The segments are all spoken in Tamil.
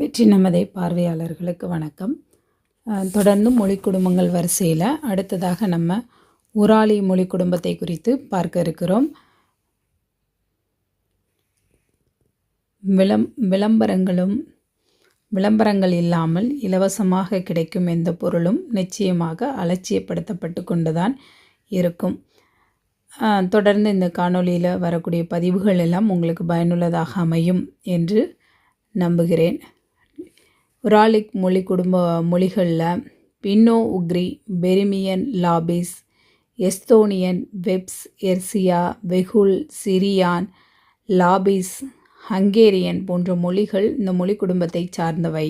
வெற்றி நமதை பார்வையாளர்களுக்கு வணக்கம். தொடர்ந்து மொழி குடும்பங்கள் வரிசையில் அடுத்ததாக நம்ம உராலி மொழி குடும்பத்தை குறித்து பார்க்க இருக்கிறோம். விளம் விளம்பரங்களும் விளம்பரங்கள் இல்லாமல் இலவசமாக கிடைக்கும் எந்த பொருளும் நிச்சயமாக அலட்சியப்படுத்தப்பட்டு கொண்டுதான் இருக்கும். தொடர்ந்து இந்த காணொளியில் வரக்கூடிய பதிவுகள் எல்லாம் உங்களுக்கு பயனுள்ளதாக அமையும் என்று நம்புகிறேன். உராலிக் மொழி குடும்ப மொழிகளில் Finno Ugric Permian Lappish Estonian Veps Erzya Vogul Zyrian Lappish Hungarian போன்ற மொழிகள் இந்த மொழி குடும்பத்தை சார்ந்தவை.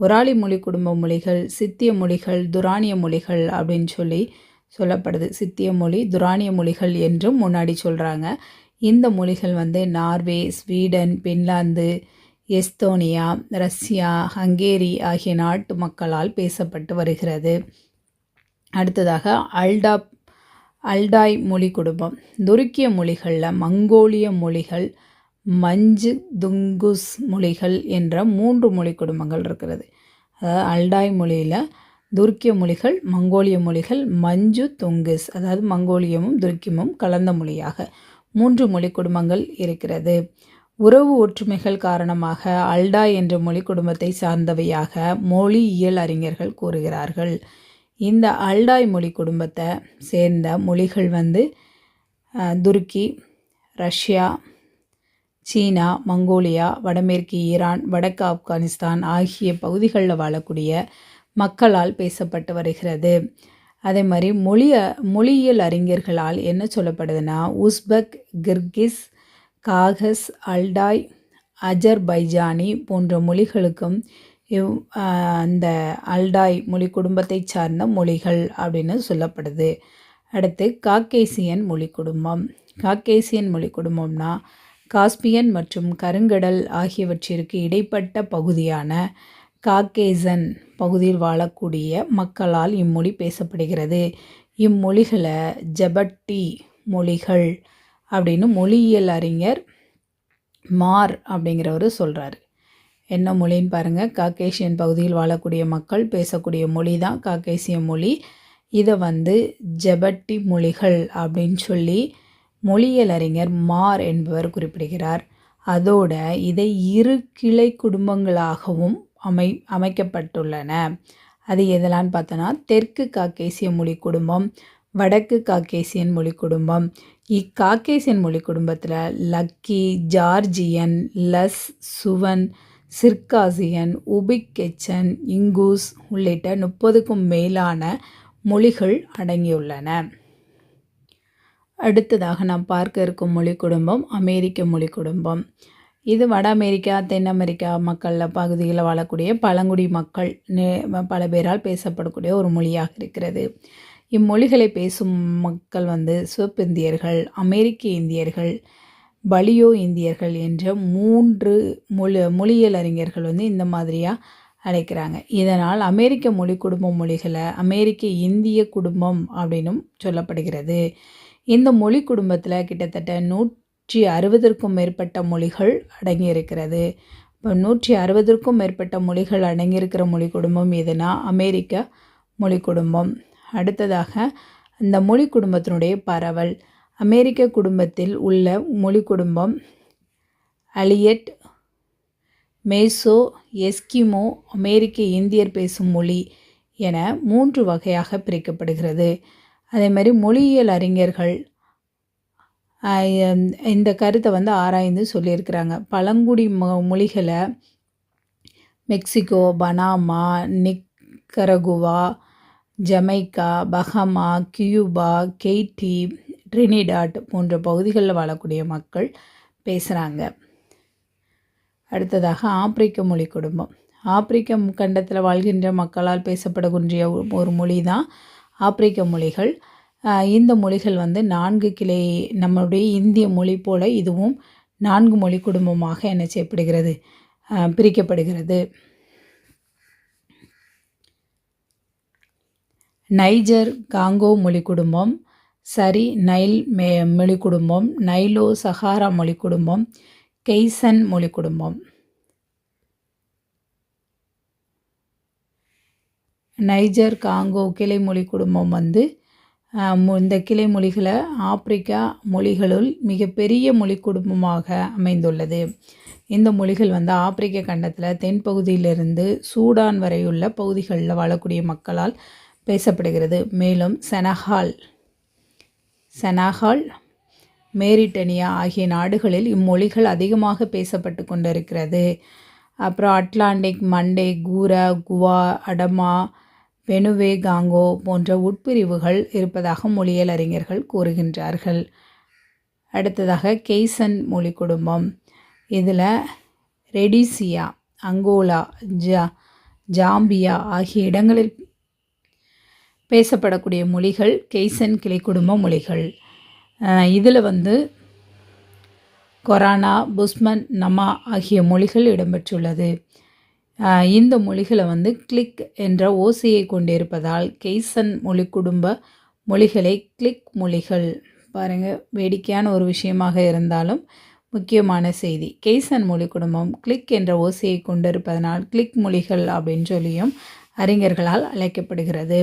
உராலி மொழி குடும்ப மொழிகள் சித்திய மொழிகள் துரானிய மொழிகள் அப்படின்னு சொல்லி சொல்லப்படுது. சித்திய மொழி துரானிய மொழிகள் என்றும் முன்னாடி சொல்கிறாங்க இந்த மொழிகள் வந்து Norway Sweden Finland Estonia Russia Hungary ஆகிய நாட்டு மக்களால் பேசப்பட்டு வருகிறது. அடுத்ததாக அல்டா அல்டாய் மொழி குடும்பம். துருக்கிய மொழிகளில் மங்கோலிய மொழிகள் மஞ்சு துங்குஸ் மொழிகள் என்ற மூன்று மொழி குடும்பங்கள் இருக்கிறது. அதாவது அல்டாய் மொழியில் துருக்கிய மொழிகள் மங்கோலிய மொழிகள் மஞ்சு துங்குஸ் அதாவது மங்கோலியமும் துருக்கியமும் கலந்த மொழியாக மூன்று மொழி குடும்பங்கள் இருக்கிறது. உறவு ஒற்றுமைகள் காரணமாக அல்டா என்ற மொழி குடும்பத்தை சார்ந்தவையாக மொழியியல் அறிஞர்கள் கூறுகிறார்கள். இந்த அல்டாய் மொழி குடும்பத்தை சேர்ந்த மொழிகள் வந்து துருக்கி ரஷ்யா சீனா மங்கோலியா வடமேற்கு ஈரான் வடக்கு ஆப்கானிஸ்தான் ஆகிய பகுதிகளில் வாழக்கூடிய மக்களால் பேசப்பட்டு வருகிறது. அதே மாதிரி மொழிய மொழியியல் அறிஞர்களால் என்ன சொல்லப்படுதுன்னா Uzbek Kyrgyz Kazakh Altai Azerbaijani போன்ற மொழிகளுக்கும் இவ் அந்த அல்டாய் மொழி குடும்பத்தை சார்ந்த மொழிகள் அப்படின்னு சொல்லப்படுது. அடுத்து காக்கேசியன் மொழி குடும்பம். காக்கேசியன் மொழி குடும்பம்னா காஸ்பியன் மற்றும் கருங்கடல் ஆகியவற்றிற்கு இடைப்பட்ட பகுதியான காக்கேசன் பகுதியில் வாழக்கூடிய மக்களால் இம்மொழி பேசப்படுகிறது. இம்மொழிகளை ஜபட்டி மொழிகள் அப்படின்னு மொழியியல் அறிஞர் மார் அப்படிங்கிறவர் சொல்கிறாரு என்ன மொழின்னு பாருங்கள் காக்கேசியன் பகுதியில் வாழக்கூடிய மக்கள் பேசக்கூடிய மொழி தான் காக்கேசிய மொழி. இதை வந்து ஜெபட்டி மொழிகள் அப்படின்னு சொல்லி மொழியியல் அறிஞர் மார் என்பவர் குறிப்பிடுகிறார். அதோட இதை இரு கிளை குடும்பங்களாகவும் அமை அமைக்கப்பட்டுள்ளன. அது எதெல்லாம் பார்த்தோன்னா தெற்கு காக்கேசிய மொழி குடும்பம் வடக்கு காக்கேசியன் மொழி குடும்பம். இக்காக்கேசியன் மொழி குடும்பத்தில் லக்கி ஜார்ஜியன் லஸ் சுவன் சிர்காசியன் உபிக்கெச்சன் இங்கூஸ் உள்ளிட்ட முப்பதுக்கும் மேலான மொழிகள் அடங்கியுள்ளன. அடுத்ததாக நாம் பார்க்க இருக்கும் மொழி குடும்பம் அமெரிக்க மொழி குடும்பம். இது வட அமெரிக்கா தென் அமெரிக்கா மக்களில் பகுதியில் வாழக்கூடிய பழங்குடி மக்கள் நே- பல பேரால் பேசப்படக்கூடிய ஒரு மொழியாக இருக்கிறது. இம்மொழிகளை பேசும் மக்கள் வந்து சிவப்பு இந்தியர்கள் அமெரிக்க இந்தியர்கள் பலியோ இந்தியர்கள் என்ற மூன்று மொழி மொழியியல் அறிஞர்கள் வந்து இந்த மாதிரியாக அழைக்கிறாங்க. இதனால் அமெரிக்க மொழி குடும்ப மொழிகளை அமெரிக்க இந்திய குடும்பம் அப்படின்னும் சொல்லப்படுகிறது. இந்த மொழி குடும்பத்தில் கிட்டத்தட்ட நூற்றி அறுபதற்கும் மேற்பட்ட மொழிகள் அடங்கியிருக்கிறது. இப்போ நூற்றி அறுபதற்கும் மேற்பட்ட மொழிகள் அடங்கியிருக்கிற மொழி குடும்பம் எதுனா அமெரிக்க மொழி குடும்பம். அடுத்ததாக அந்த மொழி குடும்பத்தினுடைய பரவல். அமெரிக்க குடும்பத்தில் உள்ள மொழி குடும்பம் அலியட் மேசோ எஸ்கிமோ அமெரிக்க இந்தியர் பேசும் மொழி என மூன்று வகையாக பிரிக்கப்படுகிறது. அதே மாதிரி மொழியியல் அறிஞர்கள் இந்த கருத்தை வந்து ஆராய்ந்து சொல்லியிருக்கிறாங்க. பழங்குடி மொ மொழிகளை Mexico Panama Nicaragua Jamaica Bahama Cuba Haiti Trinidad போன்ற பகுதிகளில் வாழக்கூடிய மக்கள் பேசுகிறாங்க அடுத்ததாக ஆப்பிரிக்க மொழி குடும்பம். ஆப்பிரிக்க கண்டத்தில் வாழ்கின்ற மக்களால் பேசப்படக்கூடிய ஒரு- ஒரு மொழி தான் ஆப்பிரிக்க மொழிகள். இந்த மொழிகள் வந்து நான்கு கிளை நம்மளுடைய இந்திய மொழி போல இதுவும் நான்கு மொழி குடும்பமாக என்ன செய்யப்படுகிறது? பிரிக்கப்படுகிறது. நைஜர் காங்கோ மொழி குடும்பம் சரி நைல் மே மொழி குடும்பம் நைலோ சஹாரா மொழி குடும்பம் கெய்சன் மொழி குடும்பம். நைஜர் காங்கோ கிளை மொழி குடும்பம் வந்து இந்த கிளை மொழிகளை ஆப்பிரிக்கா மொழிகளுள் மிகப்பெரிய மொழி குடும்பமாக அமைந்துள்ளது. இந்த மொழிகள் வந்து ஆப்பிரிக்க கண்டத்தில் தென்பகுதியிலிருந்து சூடான் வரையுள்ள பகுதிகளில் வாழக்கூடிய மக்களால் பேசப்படுகிறது. மேலும் செனகால் செனகால் மேரிட்டனியா ஆகிய நாடுகளில் இம்மொழிகள் அதிகமாக பேசப்பட்டு கொண்டிருக்கிறது. அப்புறம் அட்லாண்டிக் மண்டே கூரா குவா அடமா பெனுவே காங்கோ போன்ற உட்பிரிவுகள் இருப்பதாக மொழியியல் அறிஞர்கள் கூறுகின்றார்கள். அடுத்ததாக கெய்சன் மொழி குடும்பம். இதில் ரெடிசியா அங்கோலா ஜா ஜாம்பியா ஆகிய இடங்களில் பேசப்படக்கூடிய மொழிகள் கெய்சன் கிளை குடும்ப மொழிகள். இதில் வந்து கொரானா புஸ்மன் நமா ஆகிய மொழிகள் இடம்பெற்றுள்ளது. இந்த மொழிகளை வந்து கிளிக் என்ற ஓசையை கொண்டிருப்பதால் கெய்சன் மொழி குடும்ப மொழிகளை கிளிக் மொழிகள். பாருங்கள் வேடிக்கையான ஒரு விஷயமாக இருந்தாலும் முக்கியமான செய்தி. கெய்சன் மொழி குடும்பம் கிளிக் என்ற ஓசையை கொண்டிருப்பதனால் கிளிக் மொழிகள் அப்படின்னு சொல்லியும் அறிஞர்களால் அழைக்கப்படுகிறது.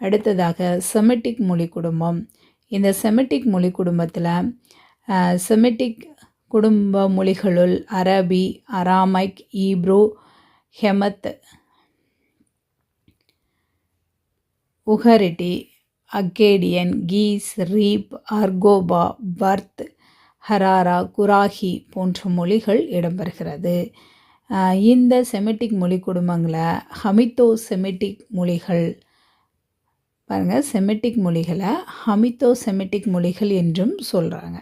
அடுத்ததாக செமெட்டிக் மொழி குடும்பம். இந்த செமெட்டிக் மொழி குடும்பத்தில் செமெட்டிக் குடும்ப மொழிகளுள் அரபி அராமைக் ஈப்ரூ ஹெமத் உஹரிட்டி அக்கேடியன் கீஸ் ரீப் அர்கோபா பர்த் ஹராரா குராஹி போன்ற மொழிகள் இடம்பெறுகிறது. இந்த செமெட்டிக் மொழி குடும்பங்களை ஹமித்தோ செமெட்டிக் மொழிகள் பாருங்கள் செமெட்டிக் மொழிகளை ஹமித்தோ செமெட்டிக் மொழிகள் என்றும் சொல்கிறாங்க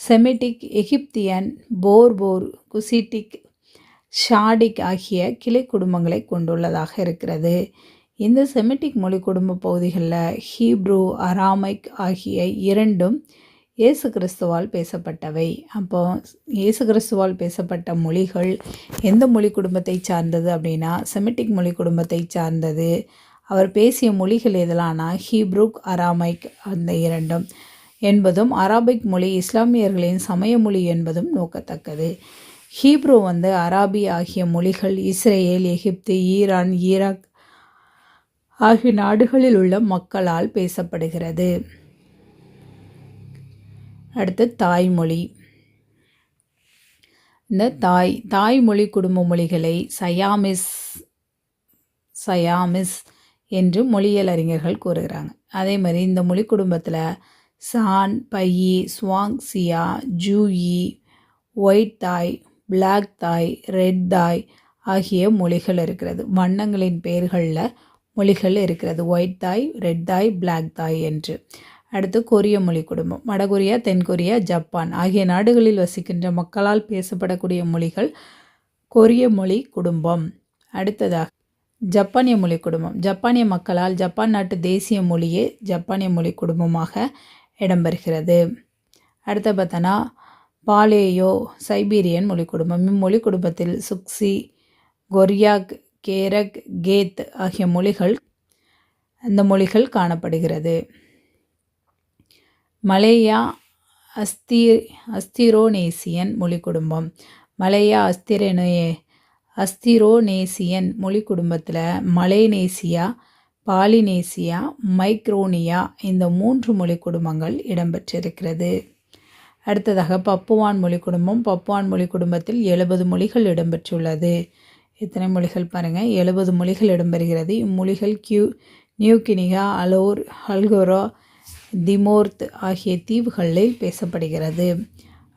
செமெட்டிக் எகிப்தியன் போர்போர் குசிட்டிக் ஷாடிக் ஆகிய கிளை குடும்பங்களை கொண்டுள்ளதாக இருக்கிறது. இந்த செமெட்டிக் மொழி குடும்ப பகுதிகளில் ஹீப்ரூ அராமைக் ஆகிய இரண்டும் இயேசு கிறிஸ்துவால் பேசப்பட்டவை. அப்போ இயேசு கிறிஸ்துவால் பேசப்பட்ட மொழிகள் எந்த மொழி குடும்பத்தை சார்ந்தது அப்படின்னா செமெட்டிக் மொழி குடும்பத்தை சார்ந்தது. அவர் பேசிய மொழிகள் எதிலான ஹீப்ரூக் அராமைக் அந்த இரண்டும் என்பதும் அராபிக் மொழி இஸ்லாமியர்களின் சமய மொழி என்பதும் நோக்கத்தக்கது. ஹீப்ரூ வந்து அராபி ஆகிய மொழிகள் இஸ்ரேல் எகிப்து ஈரான் ஈராக் ஆகிய நாடுகளில் உள்ள மக்களால் பேசப்படுகிறது. அடுத்து தாய்மொழி. இந்த தாய் தாய்மொழி குடும்ப மொழிகளை சயாமிஸ் சயாமிஸ் என்று மொழியியல் அறிஞர்கள் கூறுகிறாங்க. அதே மாதிரி இந்த மொழி குடும்பத்தில் சான் பையி ஸ்வாங் சியா Juhi white Tai black Tai red Tai ஆகிய மொழிகள் இருக்கிறது. வண்ணங்களின் பெயர்களில் மொழிகள் இருக்கிறது. ஒயிட் தாய் ரெட் தாய் பிளாக் தாய் என்று. அடுத்து கொரிய மொழி குடும்பம். வடகொரியா தென்கொரியா ஜப்பான் ஆகிய நாடுகளில் வசிக்கின்ற மக்களால் பேசப்படக்கூடிய மொழிகள் கொரிய மொழி குடும்பம். அடுத்ததாக ஜப்பானிய மொழி குடும்பம். ஜப்பானிய மக்களால் ஜப்பான் நாட்டு தேசிய மொழியே ஜப்பானிய மொழி குடும்பமாக இடம்பெறுகிறது. அடுத்து பார்த்தோன்னா பாலேயோ சைபீரியன் மொழி குடும்பம். இம்மொழி குடும்பத்தில் சுக்ஸி கொரியாக் கேரக் கேத் ஆகிய மொழிகள் இந்த மொழிகள் காணப்படுகிறது. மலேயா அஸ்தி அஸ்திரோனேசியன் மொழி குடும்பம். மலேயா அஸ்திரனே அஸ்திரோனேசியன் மொழி குடும்பத்தில் மலேனேசியா பாலினேசியா மைக்ரோனியா இந்த மூன்று மொழி குடும்பங்கள் இடம்பெற்றிருக்கிறது. அடுத்ததாக பப்புவான் மொழி குடும்பம். பப்புவான் மொழி குடும்பத்தில் எழுபது மொழிகள் இடம்பெற்றுள்ளது. எத்தனை மொழிகள் பாருங்கள் எழுபது மொழிகள் இடம்பெறுகிறது. இம்மொழிகள் கியூ நியூகினியா அலோர் ஹல்கோரோ திமோர்த் ஆகிய தீவுகளில் பேசப்படுகிறது.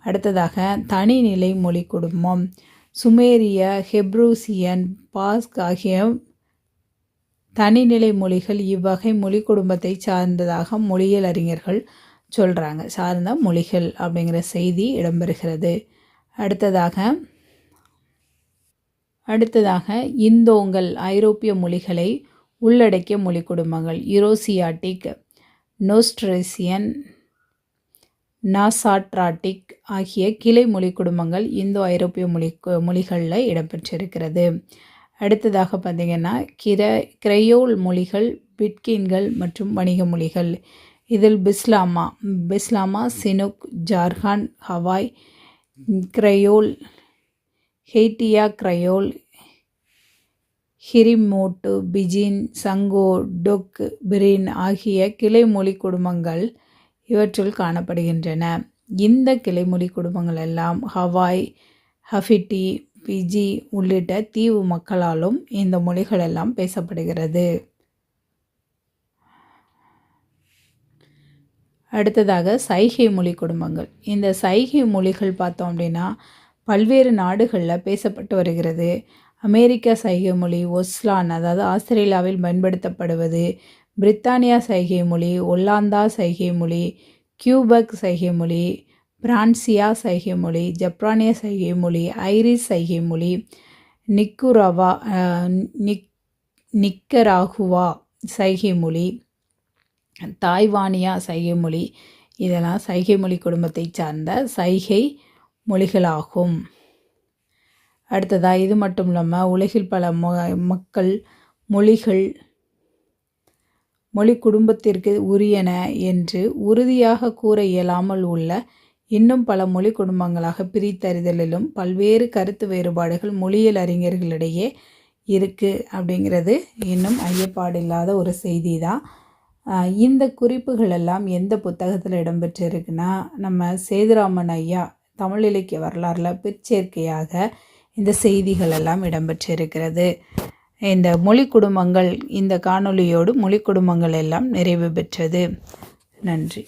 அடுத்ததாக தனிநிலை மொழி குடும்பம். சுமேரிய ஹெப்ரூசியன் பாஸ்க் ஆகிய தனிநிலை மொழிகள் இவ்வகை மொழி குடும்பத்தை சார்ந்ததாக மொழியியல் அறிஞர்கள் சொல்கிறாங்க சார்ந்த மொழிகள் அப்படிங்கிற செய்தி இடம்பெறுகிறது. அடுத்ததாக அடுத்ததாக இந்தோங்கள் ஐரோப்பிய மொழிகளை உள்ளடக்கிய மொழி குடும்பங்கள். யூரோசியாட்டிக் நோஸ்ட்ரேசியன் நாசாட்ராட்டிக் ஆகிய கிளை மொழி குடும்பங்கள் இந்தோ ஐரோப்பிய மொழி மொழிகளில் இடம்பெற்றிருக்கிறது. அடுத்ததாக பார்த்திங்கன்னா கிர கிரையோல் மொழிகள் பிட்கின்கள் மற்றும் வணிக மொழிகள். இதில் Bislama Bislama Chinook Jargon Hawaii Creole Haitian Creole Hiri Motu pidgin Sango Tok Pisin ஆகிய கிளைமொழி குடும்பங்கள் இவற்றுள் காணப்படுகின்றன. இந்த கிளைமொழி குடும்பங்கள் எல்லாம் ஹவாய் ஹஃபிட்டி பிஜி உள்ளிட்ட தீவு மக்களாலும் இந்த மொழிகள் எல்லாம் பேசப்படுகிறது. அடுத்ததாக சைகை மொழி குடும்பங்கள். இந்த சைகை மொழிகள் பார்த்தோம் அப்படின்னா பல்வேறு நாடுகளில் பேசப்பட்டு வருகிறது. அமெரிக்க சைகை மொழி ஒஸ்லான் அதாவது ஆஸ்திரேலியாவில் பயன்படுத்தப்படுவது பிரித்தானியா சைகை மொழி ஒல்லாந்தா சைகை மொழி கியூபக் சைகை மொழி பிரான்சியா சைகை மொழி ஜப்பானிய சைகை மொழி ஐரிஷ் சைகை மொழி நிக்குரவா நிக் நிக்கராகுவா சைகை மொழி தாய்வானியா சைகை மொழி இதெல்லாம் சைகை மொழி குடும்பத்தை சார்ந்த சைகை மொழிகளாகும். அடுத்ததாக இது மட்டும் இல்லாமல் உலகில் பல மொ மக்கள் மொழிகள் மொழி குடும்பத்திற்கு உரியன என்று உறுதியாக கூற இயலாமல் உள்ள இன்னும் பல மொழி குடும்பங்களாக பிரித்தறிதலிலும் பல்வேறு கருத்து வேறுபாடுகள் மொழியியல் அறிஞர்களிடையே இருக்குது அப்படிங்கிறது இன்னும் ஐயப்பாடில்லாத ஒரு செய்தி தான் இந்த குறிப்புகள் எல்லாம் எந்த புத்தகத்தில் இடம்பெற்றிருக்குன்னா நம்ம சேதுராமன் ஐயா தமிழ் இலக்கிய வரலாறில் பிற்சேர்க்கையாக இந்த செய்திகள் எல்லாம் இடம்பெற்றிருக்கிறது. இந்த மொழி குடும்பங்கள் இந்த காணொளியோடு மொழி குடும்பங்கள் எல்லாம் நிறைவு பெற்றது. நன்றி.